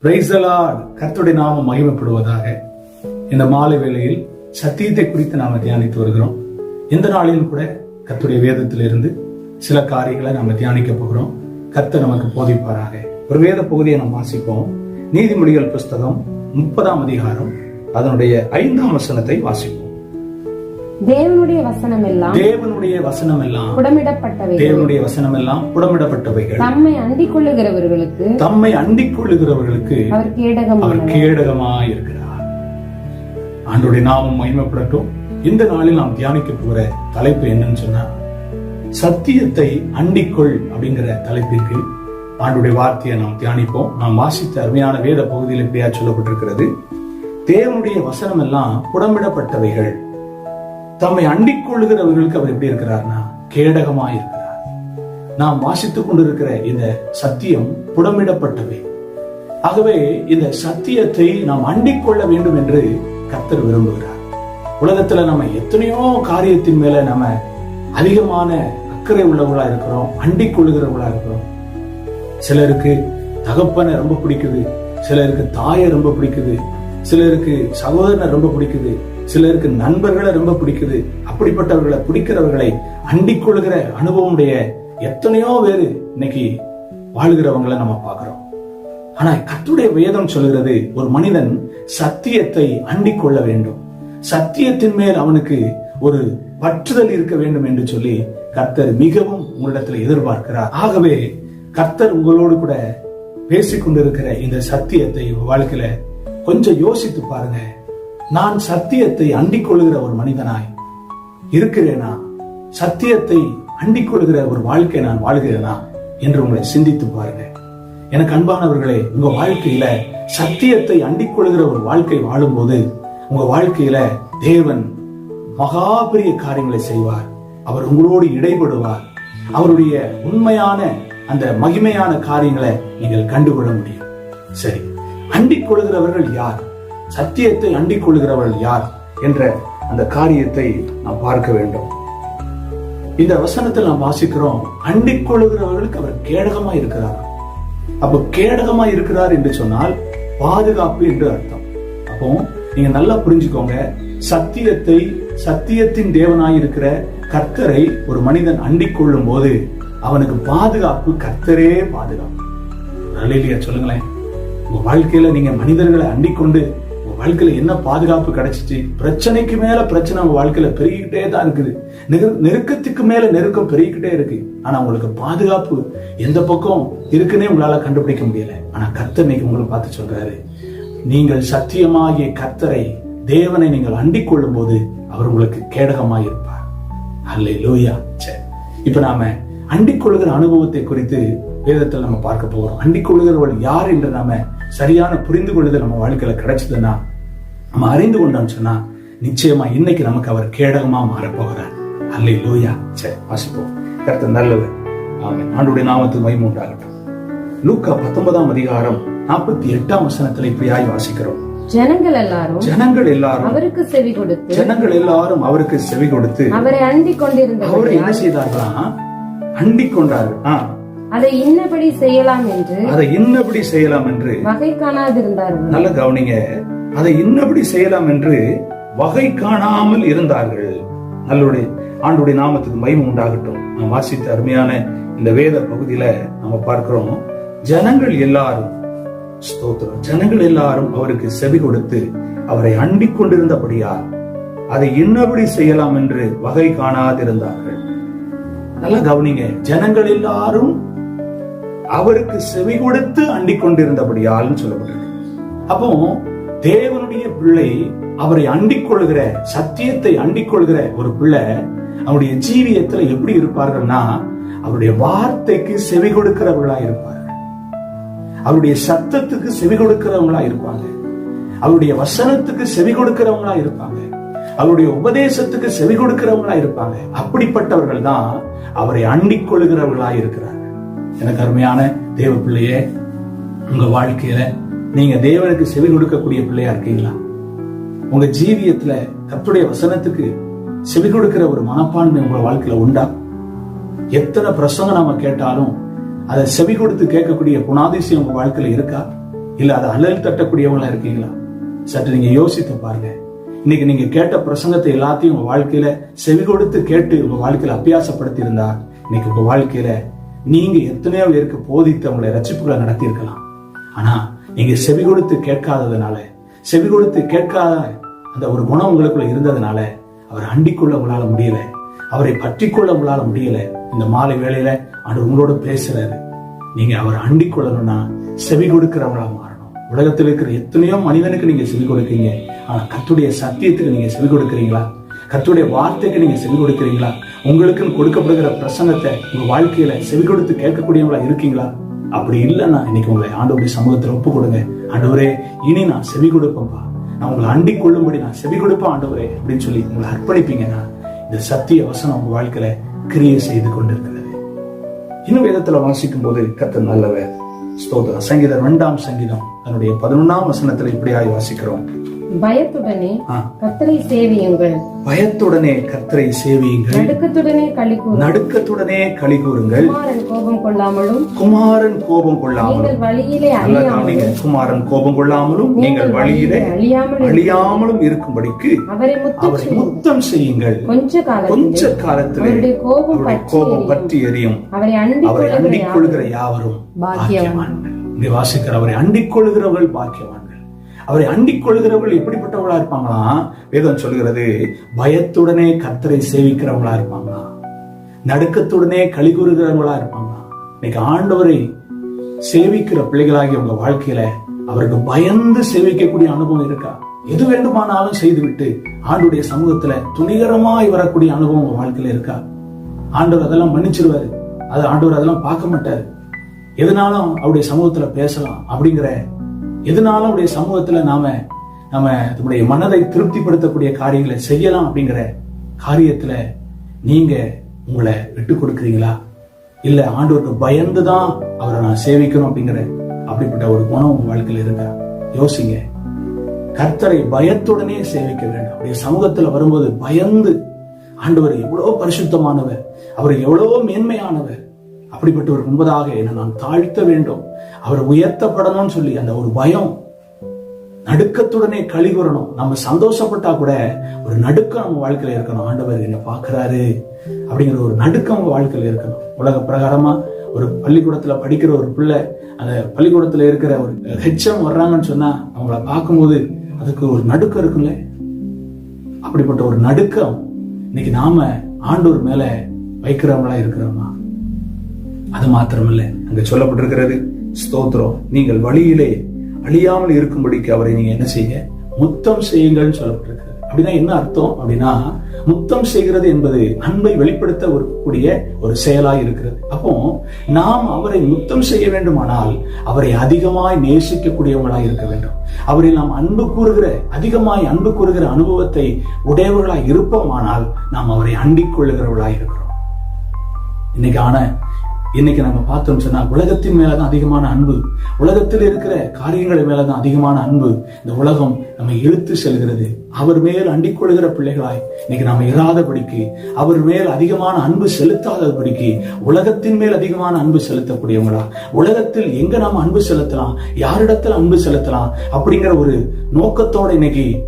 கர்த்துடைய கர்த்தருடைய நாமம் மகிமைப்படுவதாக. இந்த மாலை வேளையில் சத்தியத்தை குறித்து நாம தியானித்து வருகிறோம். இந்த நாளிலும் கூட கர்த்துடைய வேதத்திலிருந்து சில காரியங்களை நாம தியானிக்க போகிறோம். கர்த்தர் நமக்கு போதிப்பாராக. ஒரு வேத பகுதியை நாம் வாசிப்போம். நீதிமொழிகள் புஸ்தகம் முப்பதாம் அதிகாரம் அதனுடைய ஐந்தாம் வசனத்தை வாசிப்போம். தேவனுடைய வசனம் எல்லாம் தேவனுடைய வசனம் எல்லாம் புடமிடப்பட்டவை தேவனுடைய வசனம் எல்லாம் புடமிடப்பட்டவைகள். தம்மை அண்டிக் கொள்ளுகிறவர்களுக்கு தம்மை அண்டிக் கொள்ளுகிறவர்களுக்கு அவர் கேடகம் அவர் கேடகமாய் இருக்கிறார் ஆண்டுடைய நாமம் மகிமைப்படட்டும். இந்த நாளில் நாம் தியானிக்க போகிற தலைப்பு என்னன்னு சொன்னா சத்தியத்தை அண்டிக்கொள் அப்படிங்கிற தலைப்பிற்கு ஆண்டுடைய வார்த்தையை நாம் தியானிப்போம். நாம் வாசித்த அருமையான வேத பகுதியில் இப்படியா சொல்லப்பட்டிருக்கிறது. தேவனுடைய வசனம் எல்லாம் புடமிடப்பட்டவைகள். தம்மை அண்டிக் கொள்ளுகிறவர்களுக்கு அவர் எப்படி இருக்கிறார்னா கேடகமாய் இருக்கிறார். நாம் வாசித்துக் கொண்டிருக்கிற இந்த சத்தியம் புடமிடப்பட்டவை. ஆகவே இந்த சத்தியத்தை நாம் அண்டிக் கொள்ள வேண்டும் என்று கத்தர் விரும்புகிறார். உலகத்துல நம்ம எத்தனையோ காரியத்தின் மேல நம்ம அதிகமான அக்கறை உள்ளவங்களா இருக்கிறோம் அண்டிக் கொள்ளுகிறவர்களா இருக்கிறோம். சிலருக்கு தகப்பனை ரொம்ப பிடிக்குது. சிலருக்கு தாயை ரொம்ப பிடிக்குது. சிலருக்கு சகோதரனை ரொம்ப பிடிக்குது. சிலருக்கு நண்பர்களை ரொம்ப பிடிக்குது. அப்படிப்பட்டவர்களை பிடிக்கிறவர்களை அண்டிக் கொள்கிற அனுபவமுடைய எத்தனையோ பேர் இன்னைக்கு வாழ்கிறவங்களை நம்ம பார்க்கிறோம். ஆனா கத்துடைய வேதம் சொல்கிறது ஒரு மனிதன் சத்தியத்தை அண்டிக் கொள்ள வேண்டும். சத்தியத்தின் மேல் அவனுக்கு ஒரு பற்றுதல் இருக்க வேண்டும் என்று சொல்லி கர்த்தர் மிகவும் உங்களிடத்தில் எதிர்பார்க்கிறார். ஆகவே கர்த்தர் உங்களோடு கூட பேசிக்கொண்டிருக்கிற இந்த சத்தியத்தை உங்க வாழ்க்கையில கொஞ்சம் யோசித்து பாருங்க. நான் சத்தியத்தை அண்டிக் கொள்ளுகிற ஒரு மனிதனாய் இருக்கிறேனா? சத்தியத்தை அண்டிக் கொள்கிற ஒரு வாழ்க்கை நான் வாழ்கிறேனா? என்று உங்களை சிந்தித்து பாருங்க. எனக்கு அன்பானவர்களே உங்க வாழ்க்கையில சத்தியத்தை அண்டிக் கொள்கிற ஒரு வாழ்க்கை வாழும்போது உங்க வாழ்க்கையில தேவன் மகா பெரிய காரியங்களை செய்வார். அவர் உங்களோடு இடைபடுவார். அவருடைய உண்மையான அந்த மகிமையான காரியங்களை நீங்கள் கண்டுகொள்ள முடியும். சரி அண்டிக் கொள்கிறவர்கள் யார்? சத்தியத்தை அண்டிக் கொள்கிறவர்கள் யார்? என்ற அந்த காரியத்தை நாம் பார்க்க வேண்டும். இந்த வசனத்தில் நாம் வாசிக்கிறோம் அண்டிக் கொள்கிறவர்களுக்கு அவர் கேடகமா இருக்கிறார். அப்ப கேடகமா இருக்கிறார் என்று சொன்னால் பாதுகாப்பு என்று அர்த்தம். அப்போ நீங்க நல்லா புரிஞ்சுக்கோங்க சத்தியத்தை சத்தியத்தின் தேவனாய் இருக்கிற கர்த்தரை ஒரு மனிதன் அண்டிக் கொள்ளும் போது அவனுக்கு பாதுகாப்பு கர்த்தரே பாதுகாப்பு. அலையிலியா சொல்லுங்களேன். உங்க வாழ்க்கையில நீங்க மனிதர்களை அண்டிக்கொண்டு உங்க வாழ்க்கையில என்ன பாதுகாப்பு கிடைச்சிச்சு? பிரச்சனைக்கு மேல பிரச்சனை உங்க வாழ்க்கையில பெருகிக்கிட்டே தான் இருக்குது. நெருக்கத்துக்கு மேல நெருக்கம் பெருகிக்கிட்டே இருக்கு. ஆனா உங்களுக்கு பாதுகாப்பு எந்த பக்கம் இருக்குன்னே உங்களால கண்டுபிடிக்க முடியல. ஆனா கர்த்தர் இன்னைக்கு உங்களை பார்த்து சொல்றாரு. நீங்கள் சத்தியமாகிய கர்த்தரை தேவனை நீங்கள் அண்டிக் கொள்ளும் போது அவர் உங்களுக்கு கேடகமாக இருப்பார் அல்ல லூயா சரி. இப்ப நாம அண்டிக் கொள்ளுகிற அனுபவத்தை குறித்து வேதத்தில் நம்ம பார்க்க போகிறோம். அண்டிக் கொள்ளுகிறவள் யார் என்று நாம சரியான புரிந்து கொள்ளுதல் நம்ம வாழ்க்கையில கிடைச்சதுன்னா நம்ம அறிந்து கொண்டோம்னு சொன்னா நிச்சயமா இன்னைக்கு நமக்கு அவர் கேடகமா மாறப் போகிறார் அல்லே லூயா சரி வாசிப்போம். கருத்து நல்லவர். ஆமென். ஆண்டுடைய நாமத்துக்கு மகிமை உண்டாகட்டும். லூக்கா பத்தொன்பதாம் அதிகாரம் நாற்பத்தி எட்டாம் வசனத்தில் இப்படியாய் வாசிக்கிறோம். ஜனங்கள் எல்லாரும் ஜனங்கள் எல்லாரும் அவருக்கு செவி கொடுத்து ஜனங்கள் எல்லாரும் அவருக்கு செவி கொடுத்து அவரை அண்டிக் அவரை என்ன செய்தார்களாம் அண்டிக் கொண்டார்கள் ஆ, அதை இன்னபடி செய்யலாம் என்று அதை இன்னபடி செய்யலாம் என்று வகை காணாதிருந்தார்கள். நல்ல கவனிங்க. அதை இன்னபடி செய்யலாம் என்று வகை காணாமல் இருந்தார்கள். நல்லுடைய ஆண்டுடைய நாமத்துக்கு மகிமை உண்டாகட்டும். நாம் வாசித்த அருமையான இந்த வேத பகுதியில நம்ம பார்க்கிறோம். ஜனங்கள் எல்லாரும் ஸ்தோத்திரம். ஜனங்கள் எல்லாரும் அவருக்கு செவி கொடுத்து அவரை அண்டிக் கொண்டிருந்தபடியால் அதை இன்னபடி செய்யலாம் என்று வகை காணாதிருந்தார்கள். நல்லா கவனிங்க. ஜனங்கள் எல்லாரும் அவருக்கு செவி கொடுத்து அண்டி கொண்டிருந்தபடியால் சொல்லப்பட்டிருக்கு. அப்போ தேவனுடைய பிள்ளை அவரை அண்டிக் கொள்கிற சத்தியத்தை அண்டிக் கொள்கிற ஒரு பிள்ளை அவருடைய ஜீவியத்துல எப்படி இருப்பார்கள்னா அவருடைய வார்த்தைக்கு செவி கொடுக்கிறவர்களா இருப்பார்கள் அவருடைய சத்தத்துக்கு செவி கொடுக்கிறவங்களா இருப்பாங்க. அவருடைய வசனத்துக்கு செவி கொடுக்கிறவங்களா இருப்பாங்க. அவருடைய உபதேசத்துக்கு செவி கொடுக்கிறவங்களா இருப்பாங்க. அப்படிப்பட்டவர்கள் தான் அவரை அண்டிக் கொள்கிறவர்களாக இருக்கிறார்கள் எனக்கு அருமையான தேவ பிள்ளையே உங்க வாழ்க்கையில நீங்க தேவனுக்கு செவி கொடுக்கக்கூடிய பிள்ளையா இருக்கீங்களா? உங்க ஜீவியத்துல கத்துடைய வசனத்துக்கு செவி கொடுக்கிற ஒரு மனப்பான்மை உங்க வாழ்க்கையில உண்டா? எத்தனை பிரசங்கம் நாம கேட்டாலும் அதை செவி கொடுத்து கேட்கக்கூடிய குணாதிசயம் உங்க வாழ்க்கையில இருக்கா? இல்ல அதை அழல் தட்டக்கூடியவங்களா இருக்கீங்களா? சற்று நீங்க யோசித்து பாருங்க. இன்னைக்கு நீங்க கேட்ட பிரசங்கத்தை எல்லாத்தையும் உங்க வாழ்க்கையில செவி கொடுத்து கேட்டு உங்க வாழ்க்கையில அபியாசப்படுத்தி இருந்தா இன்னைக்கு உங்க வாழ்க்கையில நீங்க எத்தனையோ பேருக்கு போதித்து அவங்களை ரட்சிப்புகளை நடத்தி இருக்கலாம் ஆனா நீங்க செவி கொடுத்து கேட்காததுனால செவி கொடுத்து கேட்காத அந்த ஒரு குணம் உங்களுக்குள்ள இருந்ததுனால அவர் அண்டிக்கொள்ள உங்களால முடியல. அவரை பற்றி கொள்ள உங்களால முடியல. இந்த மாலை வேளையில அவர் உங்களோட பேசுறாரு. நீங்க அவரை அண்டிக்கொள்ளணும்னா செவி கொடுக்கிறவங்களா உலகத்தில் இருக்கிற எத்தனையோ மனிதனுக்கு நீங்க செவி கொடுக்கீங்க ஆனா கத்துடைய சத்தியத்துக்கு நீங்க செவி கொடுக்கறீங்களா? கத்துடைய வார்த்தைக்கு நீங்க செவி கொடுக்கறீங்களா? உங்களுக்குன்னு கொடுக்கப்படுகிற பிரசங்கத்தை உங்க வாழ்க்கையில செவி கொடுத்து கேட்கக்கூடியவங்களா இருக்கீங்களா? அப்படி இல்லைன்னா இன்னைக்கு உங்களை ஆண்டவருடைய சமூகத்தில் ஒப்பு கொடுங்க. ஆண்டவரே இனி நான் செவி கொடுப்பேன்ப்பா. நான் உங்களை அண்டி கொள்ளும்படி நான் செவி கொடுப்பேன் ஆண்டவரே அப்படின்னு சொல்லி உங்களை அர்ப்பணிப்பீங்கன்னா இந்த சத்திய வசனம் உங்க வாழ்க்கையில கிரியை செய்து கொண்டிருக்கிறது. இன்னும் வேதத்துல வாசிக்கும் போது கத்த நல்லவர். ஸ்தோத்திரம். சங்கீதம் இரண்டாம் சங்கீதம். அதனுடைய பதினொன்றாம் வசனத்தில் இப்படியாக வாசிக்கிறோம். பயத்துடனே. கத்தரை சேவியுங்கள். பயத்துடனே கர்த்தரை சேவியுங்கள். நடுக்கத்துடனே களி நடுக்கத்துடனே களி கூறுங்கள். குமாரன் கோபம் கொள்ளாமலும் குமாரன் கோபம் கொள்ளாமலும். வழியிலே அழியாமலும். குமாரன் கோபம் கொள்ளாமலும் நீங்கள் வழியிலே அழியாமல் அழியாமலும் இருக்கும்படிக்கு அவரை முத்து அவரை முத்தம் செய்யுங்கள். கொஞ்ச காலத்தில் கொஞ்ச காலத்திலே கோபம் கோபம். பற்றி எரியும். அவரை அண்டிக் கொள்கிற யாவரும் பாக்கியவான்கள். பாக்கியவான்கள். இங்கே வாசிக்கிற அவரை அண்டிக் கொள்கிறவர்கள் பாக்கியவான்கள். அவரை அண்டிக் கொள்கிறவர்கள் எப்படிப்பட்டவர்களா இருப்பாங்களா? வேதம் சொல்கிறது பயத்துடனே கர்த்தரை சேவிக்கிறவங்களா இருப்பாங்களா? நடுக்கத்துடனே களி கூறுகிறவங்களா இருப்பாங்களா? இன்னைக்கு ஆண்டவரை சேவிக்கிற பிள்ளைகளாகி உங்க வாழ்க்கையில அவருக்கு பயந்து சேவிக்கக்கூடிய அனுபவம் இருக்கா? எது வேண்டுமானாலும் செய்துவிட்டு ஆண்டுடைய சமூகத்துல துணிகரமாய் வரக்கூடிய அனுபவம் உங்க வாழ்க்கையில இருக்கா? ஆண்டவர் அதெல்லாம் மன்னிச்சிருவாரு. அது ஆண்டவர் அதெல்லாம் பார்க்க மாட்டாரு. எதுனாலும் அவருடைய சமூகத்துல பேசலாம் அப்படிங்கிற எதனால அவருடைய சமூகத்துல நாம நம்ம நம்முடைய மனதை திருப்திப்படுத்தக்கூடிய காரியங்களை செய்யலாம் அப்படிங்கிற காரியத்துல நீங்க உங்களை விட்டு கொடுக்குறீங்களா? இல்ல ஆண்டவருக்கு பயந்துதான் அவரை நான் சேவிக்கணும் அப்படிங்கிற அப்படிப்பட்ட ஒரு குணம் உங்க வாழ்க்கையில இருக்கா? யோசிங்க. கர்த்தரை பயத்துடனே சேவிக்க வேண்டும். அவருடைய சமூகத்துல வரும்போது பயந்து ஆண்டவர் எவ்வளவு பரிசுத்தமானவர் அவர் எவ்வளவோ மேன்மையானவர் அப்படிப்பட்டவர் முன்பதாக என்னை நான் தாழ்த்த வேண்டும். அவர் உயர்த்தப்படணும்னு சொல்லி அந்த ஒரு பயம் நடுக்கத்துடனே களி கூறணும் நம்ம சந்தோஷப்பட்டா கூட ஒரு நடுக்கம் நம்ம வாழ்க்கையில இருக்கணும். ஆண்டவர் என்ன பாக்குறாரு அப்படிங்கிற ஒரு நடுக்கம் உங்க வாழ்க்கையில இருக்கணும். உலக பிரகாரமா ஒரு பள்ளிக்கூடத்துல படிக்கிற ஒரு பிள்ளை அந்த பள்ளிக்கூடத்துல இருக்கிற ஒரு ஹெச்எம் வர்றாங்கன்னு சொன்னா அவங்கள பார்க்கும்போது அதுக்கு ஒரு நடுக்கம் இருக்குல்ல அப்படிப்பட்ட ஒரு நடுக்கம் இன்னைக்கு நாம ஆண்டூர் மேல வைக்கிறவங்களா இருக்கிறோமா? அது மாத்திரமல்ல அங்க சொல்லப்பட்டிருக்கிறது ஸ்தோத்திரம். நீங்கள் வழியிலே அழியாமல் இருக்கும்படிக்கு அவரை நீங்க என்ன செய்ய? முத்தம் செய்யுங்கள்னு சொல்லப்பட்டிருக்கிறது. அப்படின்னா என்ன அர்த்தம்? அப்படின்னா முத்தம் செய்கிறது என்பது அன்பை வெளிப்படுத்த ஒரு கூடிய ஒரு செயலாய் இருக்கிறது. அப்போ நாம் அவரை முத்தம் செய்ய வேண்டுமானால் அவரை அதிகமாய் நேசிக்கக்கூடியவங்களாய் இருக்க வேண்டும். அவரை நாம் அன்பு கூறுகிற அதிகமாய் அன்பு கூறுகிற அனுபவத்தை உடையவர்களாய் இருப்போமானால் நாம் அவரை அண்டிக் கொள்ளுகிறவர்களாய் இருக்கிறோம். இன்னைக்கு ஆன இன்னைக்கு நம்ம பார்த்தோம் சொன்னா உலகத்தின் மேலதான் அதிகமான அன்பு. உலகத்தில் இருக்கிற காரியங்கள் மேலதான் அதிகமான அன்பு. இந்த உலகம் நம்ம இழுத்து செல்கிறது. அவர் மேல் அண்டிக் கொள்கிற பிள்ளைகளாய் இன்னைக்கு நாம இராதபடிக்கு அவர் மேல் அதிகமான அன்பு செலுத்தாதபடிக்கு உலகத்தின் மேல் அதிகமான அன்பு செலுத்தக்கூடியவங்களா? உலகத்தில் எங்க நாம அன்பு செலுத்தலாம்? யாரிடத்தில் அன்பு செலுத்தலாம்? அப்படிங்கிற ஒரு நோக்கத்தோட இன்னைக்கு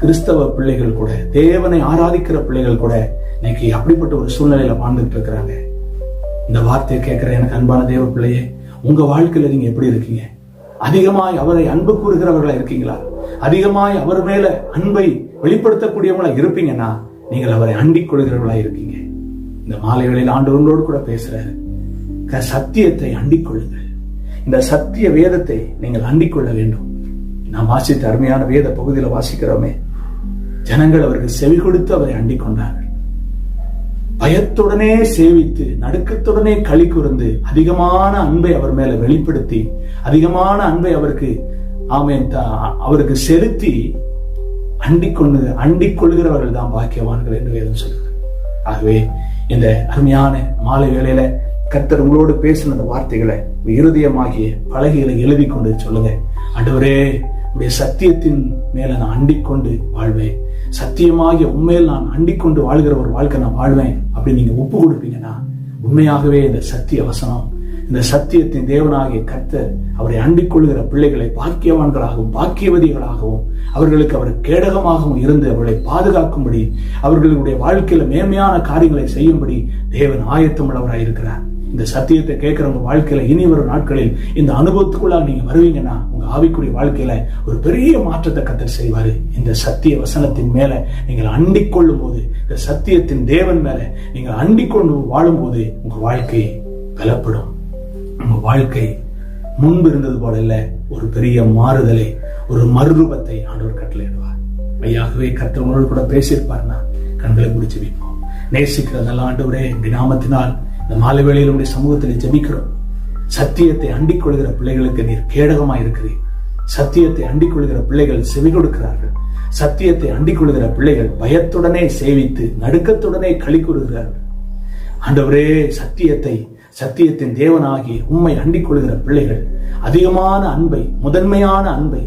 கிறிஸ்தவ பிள்ளைகள் கூட தேவனை ஆராதிக்கிற பிள்ளைகள் கூட இன்னைக்கு அப்படிப்பட்ட ஒரு சூழ்நிலையில வாழ்ந்துட்டு இருக்கிறாங்க. இந்த வார்த்தையை கேட்கிற எனக்கு அன்பான தேவ பிள்ளையே உங்க வாழ்க்கையில நீங்க எப்படி இருக்கீங்க? அதிகமாய் அவரை அன்பு கூறுகிறவர்களா இருக்கீங்களா? அதிகமாய் அவர் மேல அன்பை வெளிப்படுத்தக்கூடியவங்களா இருப்பீங்கன்னா நீங்கள் அவரை அண்டிக் கொள்கிறவர்களா இருக்கீங்க. இந்த மாலைகளில் ஆண்டவர்களோடு கூட பேசுறாரு. க- சத்தியத்தை அண்டிக் கொள்ளுங்கள். இந்த சத்திய வேதத்தை நீங்கள் அண்டிக் கொள்ள வேண்டும். நாம் வாசித்த அருமையான வேத பகுதியில வாசிக்கிறோமே. ஜனங்கள் அவருக்கு செவி கொடுத்து அவரை அண்டிக் கொண்டார்கள். பயத்துடனே சேவித்து நடுக்கத்துடனே களி கூர்ந்து அதிகமான அன்பை அவர் மேல வெளிப்படுத்தி அதிகமான அன்பை அவருக்கு ஆமே அவருக்கு செலுத்தி அண்டிக் கொண்டு அண்டிக் கொள்கிறவர்கள் தான் பாக்கியவான்கள் என்று வேதம் சொல்கிறது ஆகவே இந்த அருமையான மாலை வேளையில கர்த்தர் உங்களோடு பேசின அந்த வார்த்தைகளை இருதயமாகிய பலகையில எழுதி கொண்டு சொல்லுங்க. ஆண்டவரே உடைய சத்தியத்தின் மேல நான் அண்டிக்கொண்டு வாழ்வேன். சத்தியமாகிய உண்மையில் நான் அண்டிக்கொண்டு வாழ்கிற ஒரு வாழ்க்கை நான் வாழ்வேன் அப்படின்னு நீங்க ஒப்பு கொடுப்பீங்கன்னா உண்மையாகவே இந்த சத்திய வசனம் இந்த சத்தியத்தின் தேவனாகிய கர்த்தர் அவரை அண்டிக் கொள்கிற பிள்ளைகளை பாக்கியவான்களாகவும் பாக்கியவதிகளாகவும் அவர்களுக்கு அவர் கேடகமாகவும் இருந்து அவர்களை பாதுகாக்கும்படி அவர்களுடைய வாழ்க்கையில மேன்மையான காரியங்களை செய்யும்படி தேவன் ஆயத்தமுள்ளவராக இருக்கிறார் இந்த சத்தியத்தை கேட்கிறவங்க வாழ்க்கையில இனி வரும் நாட்களில் இந்த அனுபவத்துக்குள்ளாக நீங்க வருவீங்கன்னா உங்க ஆவிக்குரிய வாழ்க்கையில ஒரு பெரிய மாற்றத்தை கத்தர் செய்வாரு. இந்த சத்திய வசனத்தின் மேல நீங்கள் அண்டிக் கொள்ளும் போது இந்த சத்தியத்தின் தேவன் மேல நீங்கள் அண்டிக் கொண்டு வாழும்போது உங்க வாழ்க்கை பலப்படும் உங்க வாழ்க்கை முன்பு இருந்தது போல இல்ல ஒரு பெரிய மாறுதலை ஒரு மறுரூபத்தை ஆண்டவர் கட்டளையிடுவார் ஐயாகவே கத்தவங்களோடு கூட பேசியிருப்பார்னா கண்களை முடிச்சு வைப்போம். நேசிக்கிறதெல்லாம் ஆண்டவரே இந்த நாமத்தினால் இந்த மாலை வேளையில் உடைய சமூகத்தில் ஜெபிக்கிறோம். சத்தியத்தை அண்டிக் கொள்கிற பிள்ளைகளுக்கு நீர் கேடகமாக இருக்கிறீர். சத்தியத்தை அண்டிக் கொள்கிற பிள்ளைகள் செவி கொடுக்கிறார்கள். சத்தியத்தை அண்டிக் கொள்கிற பிள்ளைகள் பயத்துடனே சேவித்து நடுக்கத்துடனே களி கூறுகிறார்கள். ஆண்டவரே சத்தியத்தை சத்தியத்தின் தேவனாகி உண்மை அண்டிக் கொள்கிற பிள்ளைகள் அதிகமான அன்பை முதன்மையான அன்பை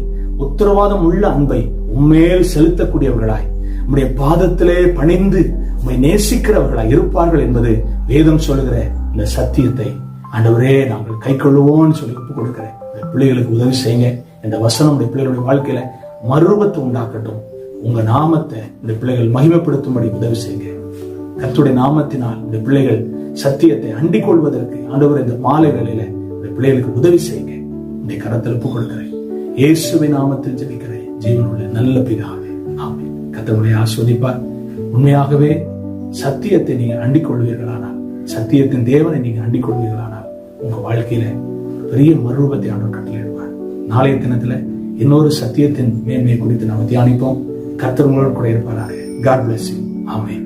உத்தரவாதம் உள்ள அன்பை உண்மையில் செலுத்தக்கூடியவர்களாய் உம்முடைய பாதத்திலே பணிந்து உம்மை நேசிக்கிறவர்களாய் இருப்பார்கள் என்பது வேதம் சொல்லுகிற இந்த சத்தியத்தை ஆண்டவரே நாங்கள் கை கொள்ளுவோம்னு சொல்லி ஒப்பு கொடுக்கிறேன் இந்த பிள்ளைகளுக்கு உதவி செய்யுங்க. இந்த வசனம் உடைய பிள்ளைகளுடைய வாழ்க்கையில மருவத்தை உண்டாக்கட்டும். உங்க நாமத்தை இந்த பிள்ளைகள் மகிமைப்படுத்தும்படி உதவி செய்யுங்க. கத்துடைய நாமத்தினால் இந்த பிள்ளைகள் சத்தியத்தை அண்டிக் கொள்வதற்கு ஆண்டவர் இந்த மாலை வேளையில இந்த பிள்ளைகளுக்கு உதவி செய்யுங்க. இந்த கரத்தில் ஒப்புக் கொடுக்கிறேன் இயேசுவை நாமத்தில் ஜபிக்கிறேன். ஜீவனுடைய நல்ல பிதாவே. ஆமென். கர்த்தருடைய ஆஸ்வதிப்பார். உண்மையாகவே சத்தியத்தை நீங்க அண்டிக் கொள்வீர்களானா சத்தியத்தின் தேவனை நீங்க அண்டிக் கொள்வீர்களானால் உங்க வாழ்க்கையில பெரிய மறுரூபத்தை ஆண்டவர் கட்டளையிடுவார் நாளைய தினத்துல இன்னொரு சத்தியத்தின் மேன்மையை குறித்து நாம் தியானிப்போம். கர்த்தர் உங்களோடு கூட இருப்பாராக. காட் பிளஸ் ஆமே